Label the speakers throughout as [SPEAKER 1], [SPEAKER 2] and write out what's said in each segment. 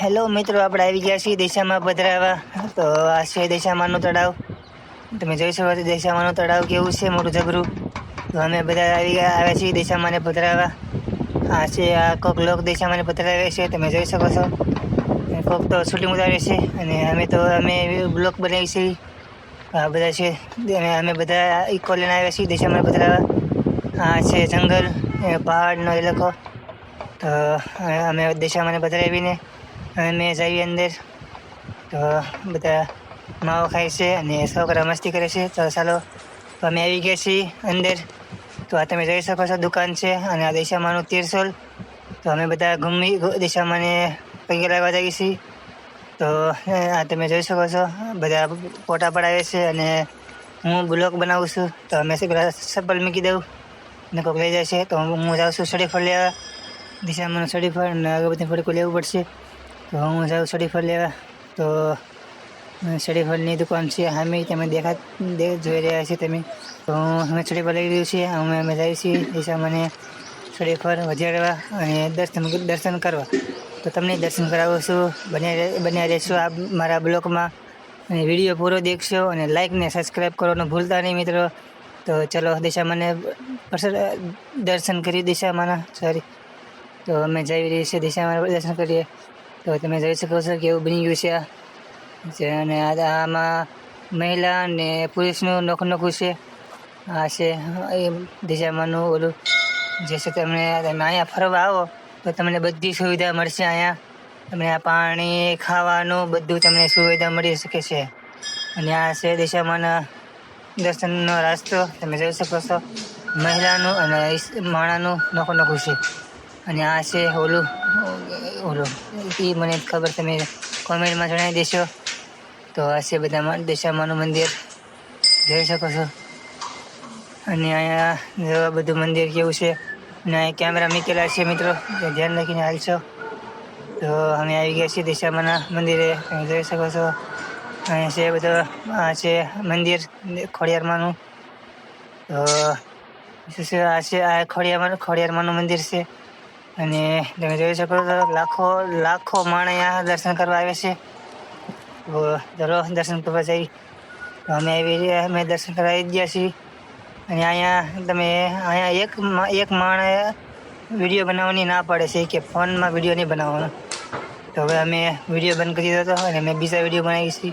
[SPEAKER 1] Hello મિત્રો, આપણે આવી ગયા છીએ દિશામાં પધરાવા. તો આ છે દિશામાનું તળાવ. તમે જોઈ શકો છો દિશામાનું તળાવ કેવું છે, મોટું જબરું તો અમે બધા આવી ગયા, આવ્યા છીએ દિશામાને પધરાવા. આ છે, આ કોક લોક દિશામાને પધરાવે છે, તમે જોઈ શકો છો. કોક તો શૂટિંગ ઉતારે છે, અને અમે તો, અમે બ્લોક બનાવી છીએ આ બધા છે, અને અમે બધા ઇકો લઈને આવ્યા છીએ દિશામાને પધરાવા. આ છે જંગલ પહાડનો એ ઇલાકો તો અમે દિશા મને પધરાવીને અમે જઈએ અંદર. તો, બધા માવો ખાય છે અને છોકરા મસ્તી કરે છે. તો ચાલો, તો અમે આવી ગયા છીએ અંદર. તો આ તમે જોઈ શકો છો દુકાન છે અને આ દિશામાંનું તીરસોલ તો અમે બધા ઘૂમી દિશામાંને પગે લાગવા જઈએ છીએ. તો આ તમે જોઈ શકો છો, બધા ફોટા પડાવે છે અને હું બ્લોગ બનાવું છું. તો અમે પેલા ચપ્પલ મૂકી દઉં. ને કોઈક લઈ જાય છે, તો હું જાઉં છું સડીફળ લેવા. દિશામાં સડીફળ અને અગરબત્તી ફડકું લેવું પડશે, તો હું જાઉં સડીફળ લેવા. તો સડીફળની દુકાન છે અમે તમે દેખા જોઈ રહ્યા છીએ તમે. તો હું અમે સડીફળ લઈ રહ્યું છે, અમે અમે જઈએ છીએ મને સડીફળ વધારવા અને દર્શન દર્શન કરવા. તો તમને દર્શન કરાવું છું, બન્યા બન્યા રહેશો આ મારા બ્લોગમાં. અને વીડિયો પૂરો દેખશો અને લાઇકને સબસ્ક્રાઈબ કરવાનું ભૂલતા નહીં મિત્રો. તો ચલો દિશામાને દર્શન કરી દિશામાના સોરી તો અમે જઈ રહી છે દિશામાં દર્શન કરીએ. તો તમે જોઈ શકો છો કેવું બની ગયું છે જે અને આમાં મહિલા અને પુરુષનું નોખું નોખું છે. આ છે, એ દિશામાંનું ઓલું. જે છે તમને, તમે અહીંયા ફરવા આવો તો તમને બધી સુવિધા મળશે અહીંયા. તમને આ પાણી, ખાવાનું બધું તમને સુવિધા મળી શકે છે. અને આ છે દિશામાંના દર્શનનો રાસ્તો. તમે જોઈ શકો છો. મહિલાનું અને માણાનું નોખું નોખું છે. અને આ છે ઓલું ઓલું એ મને ખબર તમે કોમેન્ટમાં જણાવી દેશો તો આ છે બધા દેશામાનું મંદિર જોઈ શકો છો અને અહીંયા બધું મંદિર કેવું છે અને અહીંયા કેમેરા મૂકેલા છે મિત્રો ધ્યાન રાખીને હાલશો તો અમે આવી ગયા છીએ દિશામાના મંદિરે તમે જોઈ શકો છો અહીંયા છે બધો આ છે મંદિર ખોડિયારમાંનું તો શું છે આ છે આ ખોડિયારમાં ખોડિયારમાંનું મંદિર છે અને તમે જોઈ શકો છો, લાખો લાખો માણસ અહીંયા દર્શન કરવા આવે છે. ચલો, દર્શન કરવા જઈ. અમે આવી રહ્યા, અમે દર્શન કરવા આવી ગયા છીએ. અને અહીંયા તમે, અહીંયા એક મા- એક માણસ વીડિયો બનાવવાની ના પાડે છે કે ફોનમાં વીડિયો નહીં બનાવવાનો. તો હવે અમે વીડિયો બંધ કરી દીધો હતો અને અમે બીજા વીડિયો બનાવી છીએ.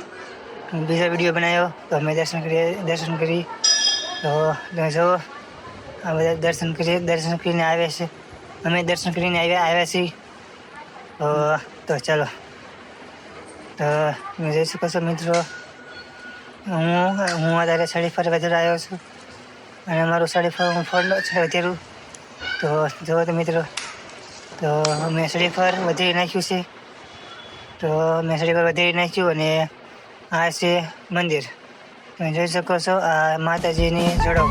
[SPEAKER 1] બીજા વીડિયો બનાવ્યો, તો અમે દર્શન કરીએ, દર્શન કરી. તો તમે જુઓ, આ બધા દર્શન કરી, દર્શન કરીને આવ્યા છે. અમે દર્શન કરીને આવ્યા આવ્યા છીએ. તો ચાલો. તો તમે જોઈ શકો છો મિત્રો, હું હું અત્યારે સાડી ફર વધારે આવ્યો છું. અને મારું સાડી ફર હું ફળ છે વધારું તો જુઓ તો મિત્રો, તો મેં સાડી ફર વધારી નાખ્યું છે. તો મેં સાડી ફર વધારી નાખ્યું અને આ છે મંદિર. તમે જોઈ શકો છો આ માતાજીની જડો,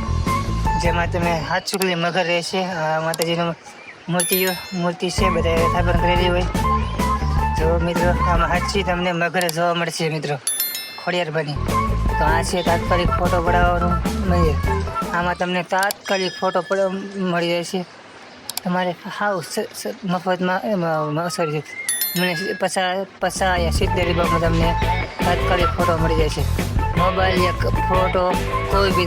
[SPEAKER 1] જેમાં તમે હાથ ચૂકલી મગર રહેશે આ માતાજીનું મૂર્તિઓ, મૂર્તિ છે બધા સ્થાપન કરેલી હોય. જો મિત્રો, આમાં હાચી તમને મગર જોવા મળશે મિત્રો, ખોડિયાર બની. તો આ છે તાત્કાલિક ફોટો પડાવવાનું મંદિર આમાં તમને તાત્કાલિક ફોટો પડ, મળી જશે તમારે હાવ મફતમાં સોરી મને પસા પસા યા સિત્તેર રૂપિયામાં તમને તાત્કાલિક ફોટો મળી જશે મોબાઈલ યા ફોટો, કોઈ બી